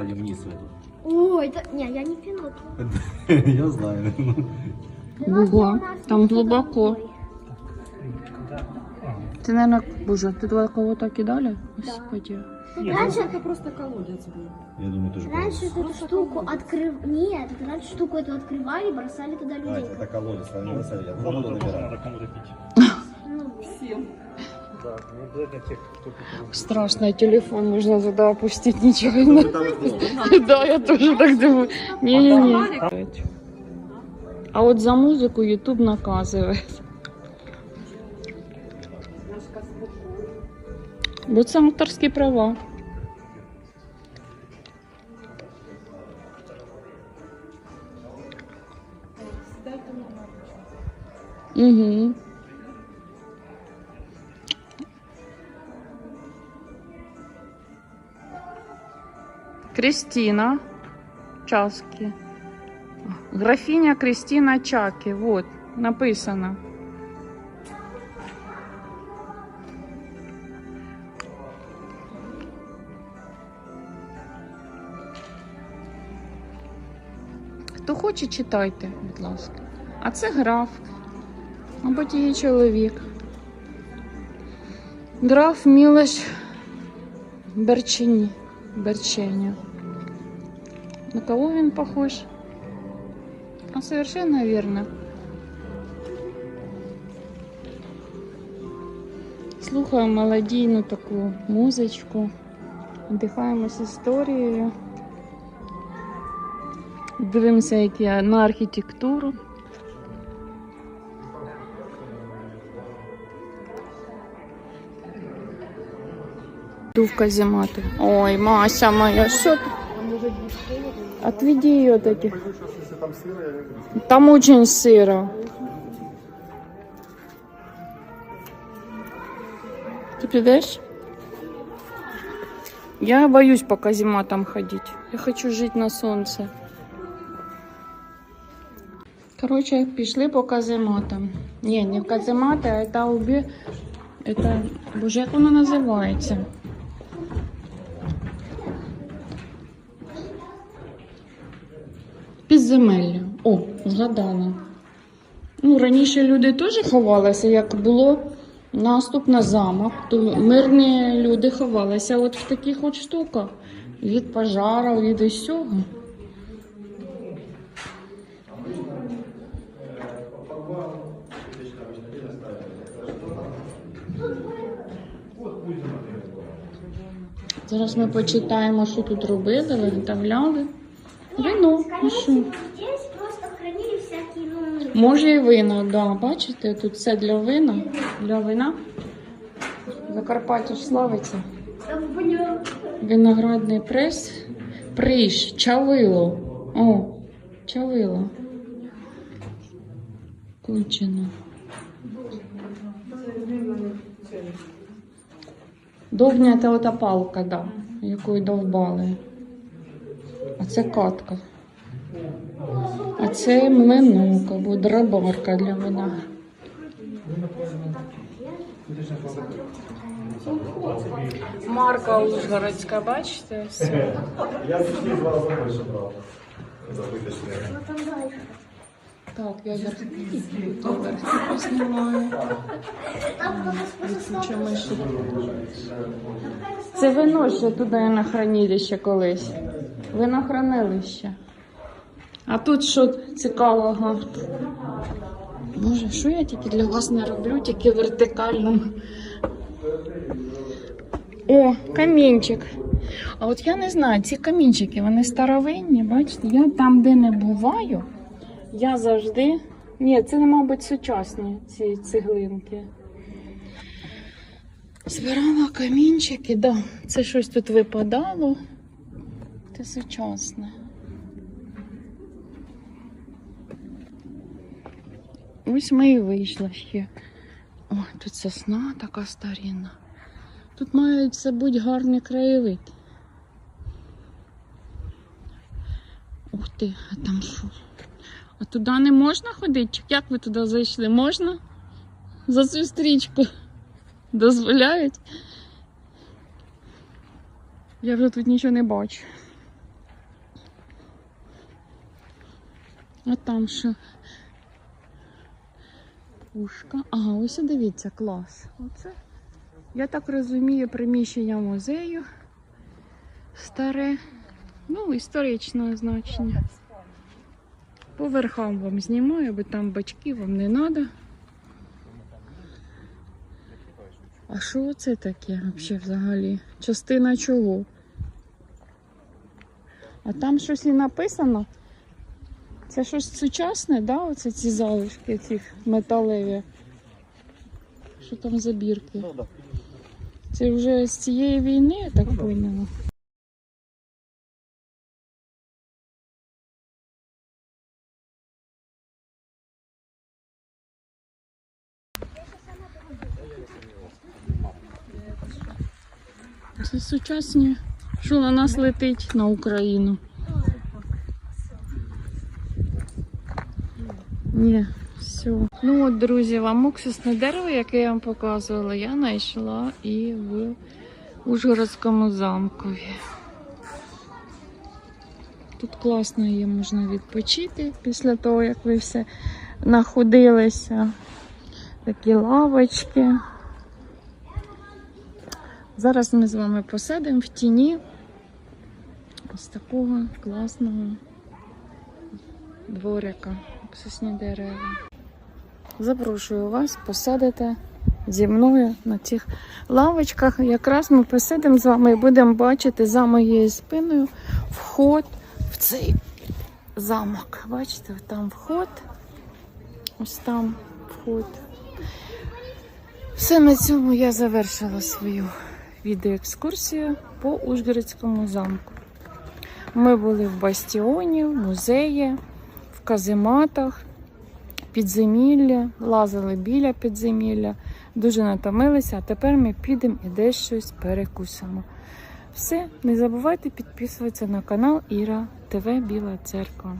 спускали вниз в эту. Ой, это... Не, я не пинок. Я знаю. Ого, там глибоко. Це, наверное, боже, ти туди кого-то кидали? Господи. Раньше, Это просто колодец был. Я думаю, тоже раньше эту штуку открыв... Нет, это раньше штуку эту открывали, бросали туда А, людей. это колодец, а не бросали, я два года набирал. Ну, Всем. Страшно, телефон можна туди опустити, нічого не. Да, я теж так думаю. Ні-ні-ні. А от за музику Ютуб наказує. Бо це авторські права. Угу. Кристина Часки. Графиня Кристина Чаки. Вот, написано. Хто хоче, читайте, будь ласка. А це граф, мабуть, її чоловік. Граф Мілеш Берчині. Берченя. На кого він похож? А совершенно верно. Слухаємо мелодійну таку музичку, вдихаємось історією. Дивимося, як я на архітектуру. Иду в казематы. Ой, Мася моя, что ты? Отведи ее от этих. Там очень сыро. Ты придешь? Я боюсь по казематам ходить. Я хочу жить на солнце. Короче, пішли по казематам. Ні, не в каземати, а это убі... Это, боже, як воно називається? Підземелля. О, згадала. Ну, раніше люди теж ховалися, як було наступ на замок, то мирні люди ховалися от в таких от штуках. Від пожарів, від усього. Зараз ми почитаємо, що тут робили, виготовляли. Вино. Що? здесь просто хранили всякие, ну... Може і вино, да. Бачите, тут все для вина. Для вина. Закарпаття ж славиться. Виноградний прес. Приш, чавило. О, чавило. Кончено. Довгня це ота палка, да, якою довбали. А це катка. А це млинок або драбарка для вина. Марка Ужгородська, бачите? Все. Я в два больше брал. Так, я познімаю. Це вино ще туди на хранилище колись. Винохранилище. А тут що цікавого? Боже, що я тільки для вас не роблю, тільки вертикально. О, камінчик. А от я не знаю, ці камінчики, вони старовинні, бачите, я там, де не буваю, я завжди. Ні, це, мабуть, сучасні ці цеглинки. Збирала камінчики, да. Це щось тут випадало. Це сучасне. Ось ми і вийшли ще. О, тут сосна така старінна. Тут має це бути гарний краєвид. Ух ти, а там що? А туди не можна ходити? Як ви туди зайшли? Можна? За цю стрічку дозволяють? Я вже тут нічого не бачу. А там що? Пушка. Ага, ось дивіться, клас. Оце, я так розумію, приміщення музею. Старе, ну, історичного значення. По верхам вам знімаю, бо там бачки вам не треба. А що це таке взагалі взагалі? Частина чого? А там щось і написано. Це щось сучасне, да? Оце ці залишки цих металеві. Що там за бірки? Ну. Це вже з цієї війни, я так поняла. Це сучасні. Що на нас летить на Україну? Ні, все. Ну от, друзі, вам уксусне дерево, яке я вам показувала, я знайшла і в Ужгородському замкові. Тут класно є, можна відпочити після того, як ви все находилися. Такі лавочки. Зараз ми з вами посидимо в тіні ось такого класного дворика, уксусні дерева. Запрошую вас посадити зі мною на цих лавочках. Якраз ми посидимо з вами і будемо бачити за моєю спиною вход в цей замок. Бачите, там вход, ось там вход. Все на цьому я завершила свою відеоекскурсію по Ужгородському замку. Ми були в бастіоні, в музеї, в казематах, підземілля, лазили біля підземілля, дуже натомилися, а тепер ми підемо і десь щось перекусимо. Все, не забувайте підписуватися на канал Іра ТВ Біла Церква.